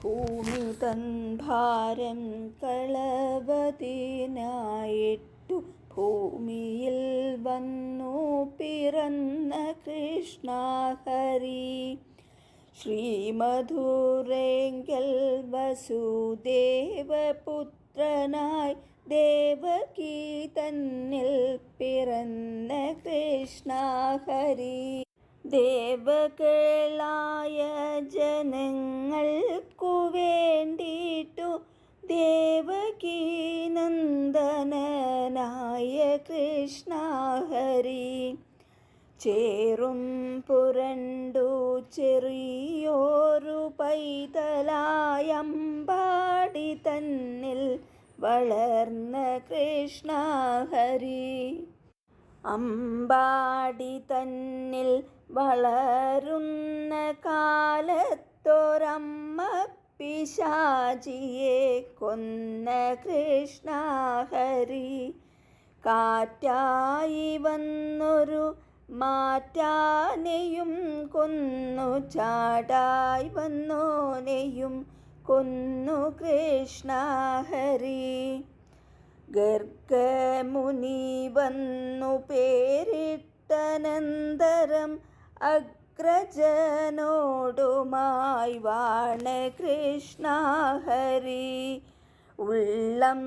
ഭൂമി തൻ ഭാരം കളവതിനായിട്ടു ഭൂമിയിൽ വന്നു പിറന്ന കൃഷ്ണ ഹരി ശ്രീമധുരേങ്കൽ വസുദേവപുത്രനായി ദേവകി പിറന്ന കൃഷ്ണ ഹരി ദേവകളായ ജനങ്ങൾക്കു വേണ്ടിയിട്ടു ദേവകീനന്ദനായ കൃഷ്ണ ഹരി ചേറും പുരണ്ടു ചെറിയോരു പൈതലായമ്പാടി തന്നിൽ വളർന്ന കൃഷ്ണ ഹരി അമ്പാടി തന്നിൽ വളരുന്ന കാലത്തൊരമ്മ പിശാചിയെ കൊന്ന കൃഷ്ണ ഹരി കാറ്റായി വന്നൊരു മാറ്റാനെയും കൊന്നു ചാടായി വന്നോനെയും കൊന്നു കൃഷ്ണ ഹരി ഗർഗമുനി വന്നു പേരിട്ടനന്തരം അഗ്രജനോടുമായി വാണ കൃഷ്ണ ഹരി. ഉള്ളം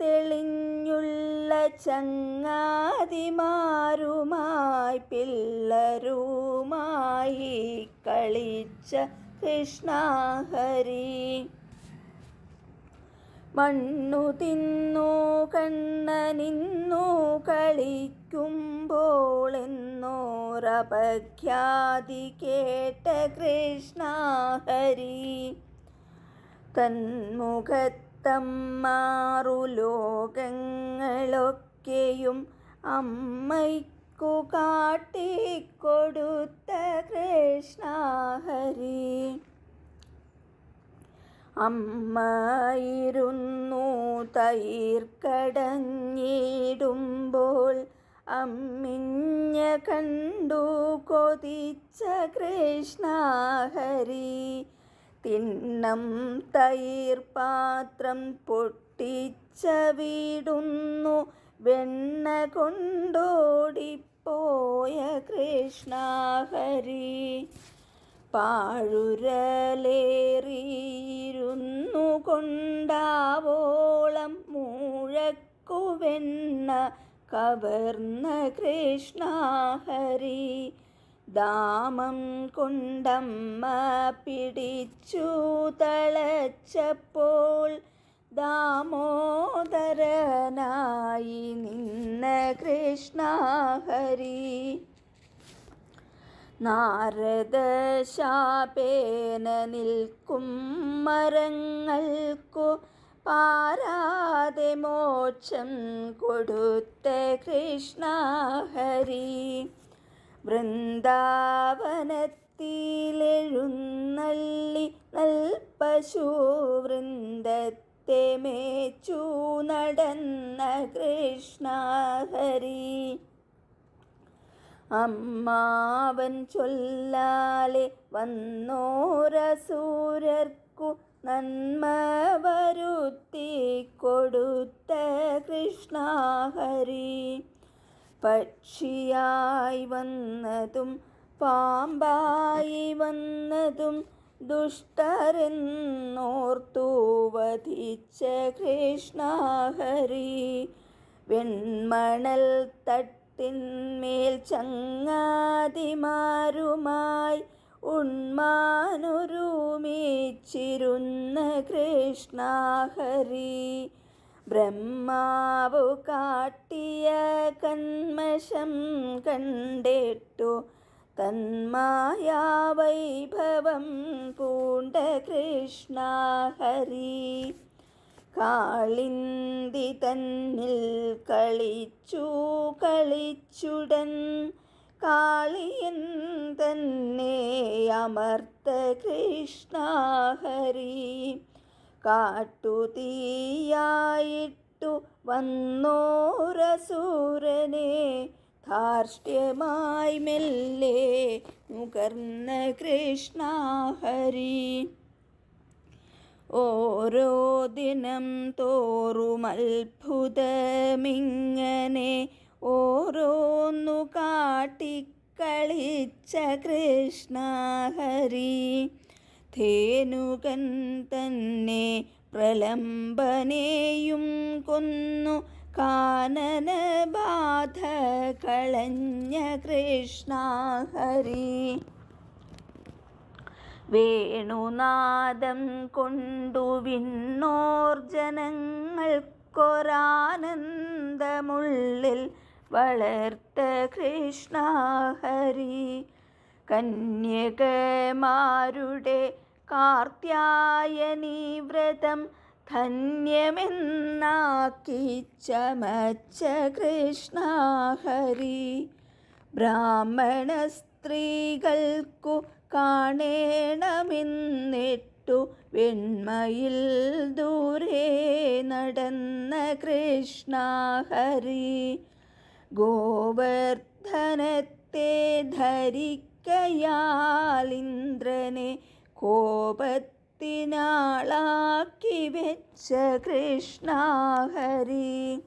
തെളിഞ്ഞുള്ള ചങ്ങാതിമാരുമായി പിള്ളരുമായി കളിച്ച കൃഷ്ണ ഹരി. മണ്ണു തിന്നു കണ്ണനിന്നു കളിക്കുമ്പോൾ എന്നോരപഖ്യാതി കേട്ട കൃഷ്ണ ഹരി തന്മുഖത്തമ്മാറു ലോകങ്ങളൊക്കെയും അമ്മയ്ക്കു കാട്ടിക്കൊടുത്ത കൃഷ്ണ ഹരി അമ്മായിരുന്നു തൈർക്കടഞ്ഞിടുമ്പോൾ അമ്മിഞ്ഞ കണ്ടു കൊതിച്ച കൃഷ്ണ ഹരി. തിണ്ണം തൈർ പാത്രം പൊട്ടിച്ച വീടുന്നു. വെണ്ണ കൊണ്ടോടിപ്പോയ കൃഷ്ണ ഹരി. പാഴുരലേറിയിരുന്നു കൊണ്ടാവോളം മൂഴക്കുവെണ്ണ. കവർന്ന കൃഷ്ണ ഹരി ദാമം കൊണ്ടമ്മ പിടിച്ചു തളച്ചപ്പോൾ ദാമോദരനായി നിന്ന കൃഷ്ണ ഹരി. നാരദശാപേന നിൽക്കും മരങ്ങൾക്കു പാരാതെ മോക്ഷം കൊടുത്ത കൃഷ്ണ ഹരി. വൃന്ദാവനത്തിലെഴുന്നള്ളി നൽപശു വൃന്ദത്തെ മേച്ചു നടന്ന കൃഷ്ണ ഹരി. അമ്മാവൻ ചൊല്ലാലെ വന്നോരസൂരർക്കു നന്മ വരുത്തി കൊടുത്ത കൃഷ്ണ ഹരി. പക്ഷിയായി വന്നതും പാമ്പായി വന്നതും ദുഷ്ടരെന്നോർത്തു വധിച്ച കൃഷ്ണ വെൺമണൽ തട്ടിന്മേൽ ചങ്ങാതിമാരുമായി ഉണ്മാനുരുമിച്ചിരുന്ന കൃഷ്ണ ഹരി ബ്രഹ്മാവു കാട്ടിയ കന്മശം കണ്ടിട്ടു. തന്മായാവൈഭവം പൂണ്ട കൃഷ്ണ ഹരി കാളിന്തി തന്നിൽ കളിച്ചു കളിച്ചുടൻ കാളിയൻ തന്നെ അമർത്ത കൃഷ്ണ ഹരി. കാട്ടുതീയായിട്ടു വന്നോരസൂരനെ ധാർഷ്ട്യമായി മെല്ലെ മുകർന്ന കൃഷ്ണ ഹരി. ഓരോ ദിനം തോറും അത്ഭുതമിങ്ങനെ ഓരോന്നു കാട്ടിക്കളിച്ച കൃഷ്ണ ഹരി. ധേനുകൻ തന്നെ പ്രലംബനെയും കൊന്നു. കാനന ബാധ കളഞ്ഞ കൃഷ്ണ ഹരി. വേണുനാദം കൊണ്ടു വിണ്ണോർ ജനങ്ങൾക്കൊരാനന്ദമുള്ളിൽ വളർത്ത കൃഷ്ണ ഹരി. കന്യകമാരുടെ കാർത്യായനി വ്രതം ധന്യമെന്നാക്കി ചമച്ച കൃഷ്ണ ഹരി. ബ്രാഹ്മണ സ്ത്രീകൾക്കു കാണേണമെന്നിട്ടു വെണ്മയിൽ ദൂരെ നടന്ന കൃഷ്ണ ഹരി. ഗോവർദ്ധനത്തെ ധരിക്കയാലിന്ദ്രനെ കോപത്തിനാളാക്കി വെച്ച കൃഷ്ണ ഹരി.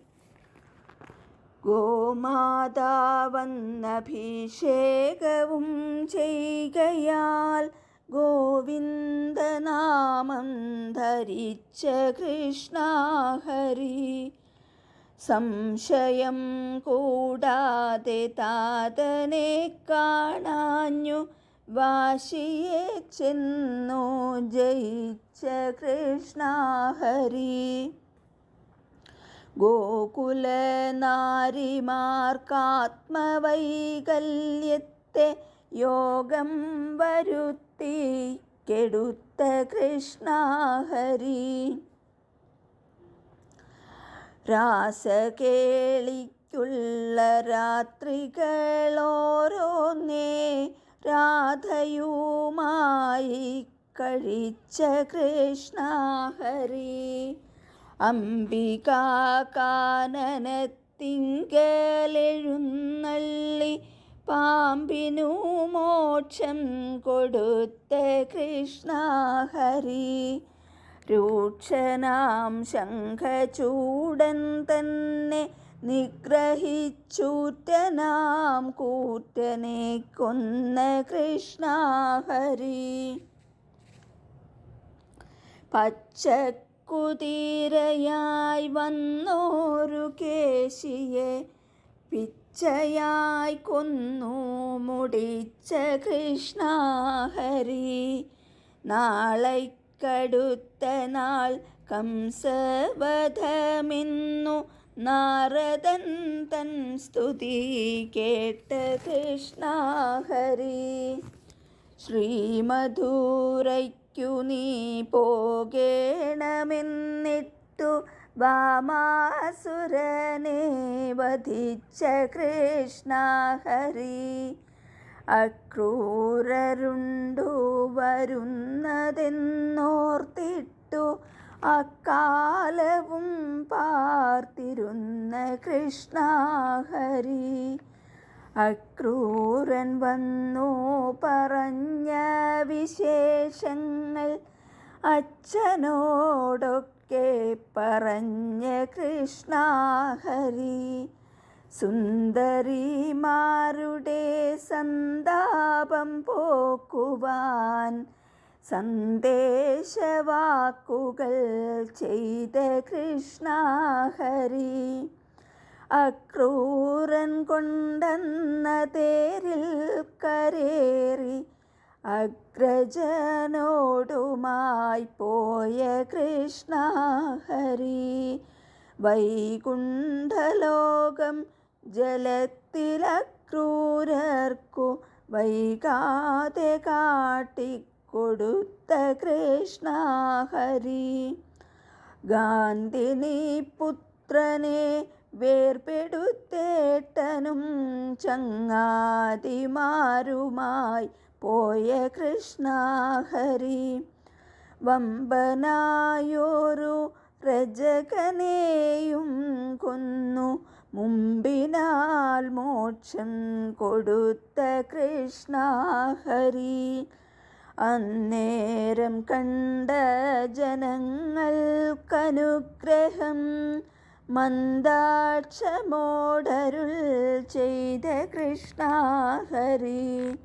ഗോമാതാവന്നഭിഷേകവും ചെയ്കയാൽ ഗോവിന്ദനാമം ധരിച്ച കൃഷ്ണ ഹരി. സംശയം കൂടാതെ താതനെ കാണാഞ്ഞു. വാശിയെ ചെന്നു ജയിച്ച കൃഷ്ണ ഹരി. ഗോകുലനാരിമാർക്കാത്മവൈകല്യത്തെ യോഗം വരുത്തി കെടുത്ത കൃഷ്ണ ഹരി. രാസകേളിക്കുള്ള രാത്രികളോരോന്നേ രാധയുമായി കഴിച്ച കൃഷ്ണ ഹരി കാനനത്തിങ്കലെഴുന്നള്ളി പാമ്പിനു മോക്ഷം കൊടുത്ത കൃഷ്ണ ഹരി രൂക്ഷനാം ശംഖചൂടൻ തന്നെ നിഗ്രഹിച്ചൂറ്റനാം കൂറ്റനെ കൊന്ന കൃഷ്ണ ഹരി. പച്ചക്കുതിരയായി വന്നോരു കേശിയെ പിച്ചയായി കൊന്നു മുടിച്ച കൃഷ്ണ ഹരി. നാളൈക്കടുത്ത നാൾ കംസവധമിന്നു നാരദൻ തൻ സ്തുതി കേട്ട കൃഷ്ണ ഹരി ശ്രീമധുരയ്ക്കു നീ പോകേണമെന്നിട്ടു വാമാസുരനെ വധിച്ച കൃഷ്ണ ഹരി അക്രൂരരുണ്ടു വരുന്നതെന്നോർത്തിട്ടു അക്കാലവും പാർത്തിരുന്ന കൃഷ്ണ ഹരി അക്രൂരൻ വന്നു പറഞ്ഞ വിശേഷങ്ങൾ അച്ഛനോടൊക്കെ പറഞ്ഞ കൃഷ്ണ ഹരി സുന്ദരിമാരുടെ സന്താപം പോക്കുവാൻ സന്ദേശവാക്കുകൾ ചെയ്ത കൃഷ്ണ ഹരി അക്രൂരൻ കൊണ്ടെന്ന തേരിൽ കരേറി അഗ്രജനോടുമായി പോയ കൃഷ്ണ ഹരി വൈകുണ്ഠലോകം ജലത്തിലക്രൂരർക്കു വൈകാതെ കാട്ടിക്കൊടുത്ത കൃഷ്ണ ഹരി ഗാന്ധിനി പുത്രനെ വേർപെടുത്തേട്ടനും ചങ്ങാതിമാരുമായി പോയ കൃഷ്ണ വമ്പനായോരു രജകനെയും കൊന്നു. മുമ്പിനാൽ മോക്ഷം കൊടുത്ത കൃഷ്ണ ഹരി. അന്നേരം കണ്ട ജനങ്ങൾക്കനുഗ്രഹം മന്ദാക്ഷമോടരുൾ ചെയ്ത കൃഷ്ണ ഹരി.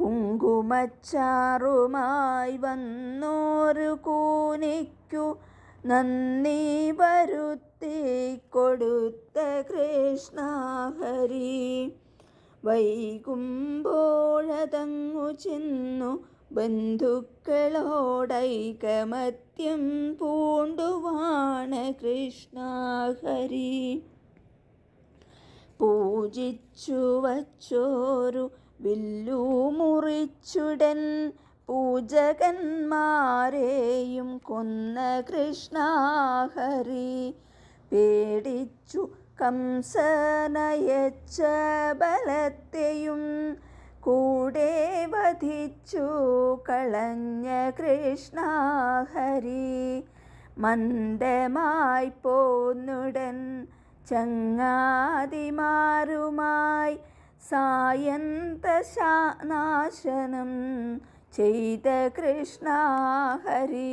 കുങ്കുമച്ചാറുമായി വന്നോരു കൂനിക്കു നന്ദി വരുത്തി കൊടുത്ത കൃഷ്ണഹരി വൈകുമ്പോഴതങ്ങു ചെന്നു ബന്ധുക്കളോടൈകമത്യം പൂണ്ടുവാണ കൃഷ്ണഹരി പൂജിച്ചു വച്ചോരു വില്ലു മുറിച്ചുടൻ പൂജകന്മാരെയും കൊന്ന കൃഷ്ണാഹരി പേടിച്ചു കംസനയച്ച ബലത്തെയും കൂടെ വധിച്ചു കളഞ്ഞ കൃഷ്ണാഹരി. മന്ദമായി പോന്നുടൻ ചങ്ങാതിമാരുമായി സായന്തനാശനം ചെയ്ത കൃഷ്ണഹരി